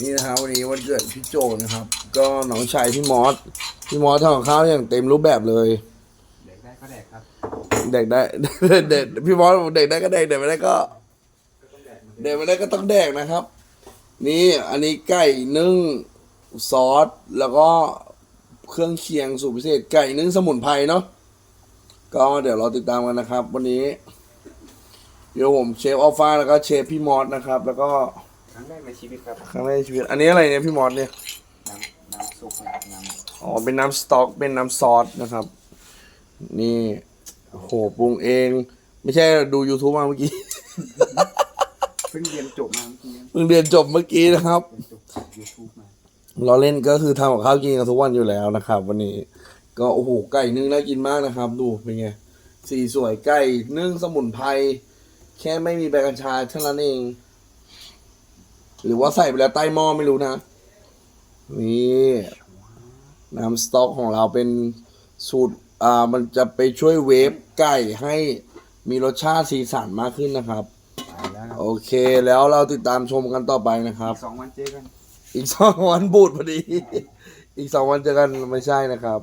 นี่นะครับวันนี้วันเกิดพี่โจนะครับ ก็น้องชายพี่มอสพี่มอสทำกับข้าวอย่างเต็มรูปแบบเลยเด็กได้ก็แดกครับเด็กได้ เด็กพี่มอสบอกเด็กได้ก็เด็กเด็กไม่ได้ก็ก็ต้องแดกมันเด็กไม่ได้ก็ต้องแดกนะครับ นี่อันนี้ไก่นึ่งซอสแล้วก็เครื่องเคียงสูตรพิเศษไก่นึ่งสมุนไพรเนาะก็เดี๋ยวเราติดตามกันนะครับ วันนี้ เดี๋ยวผมเชฟออฟฟ้าแล้วก็เชฟพี่มอสนะครับ แล้วก็ ครั้งแรกในชีวิตครับครั้งแรกในชีวิต อันนี้อะไรเนี่ยพี่มอสเนี่ย น้ำน้ำซุปนะครับน้อ๋อ เป็นน้ำสต๊อก เป็นน้ำซอสนะครับ นี่โอ้โหปรุงเอง ไม่ใช่ดู YouTube มาเมื่อกี้ำเพิ่งเรียนจบมาเมื่อกี้เพิ่งเรียนจบเมื่อกี้นะครับ เรียนจบจากยูทูบมาเราเล่นก็คือทำกับข้าวกินกันทุกวันอยู่แล้วนะครับ วันนี้ ก็โอ้โหไก่นึ่งน่ากินมากนะครับ ดูเป็นไงสีสวยไก่นึ่งสมุนไพรแค่ไม่มีใบกัญชาเท่านั้นเอง หรือว่าใส่ไปแล้วใต้หม้อไม่รู้นะ นี่น้ำสต๊อกของเราเป็นสูตร อ่า มันจะไปช่วยเวฟไก่ให้มีรสชาติสีสันมากขึ้นนะครับไปแล้วครับโอเค แล้วเราติดตามชมกันต่อไปนะครับอีกสองวันเจอกัน อีกสองวันบูดพอดี อีกสองวันเจอกันไม่ใช่นะครับ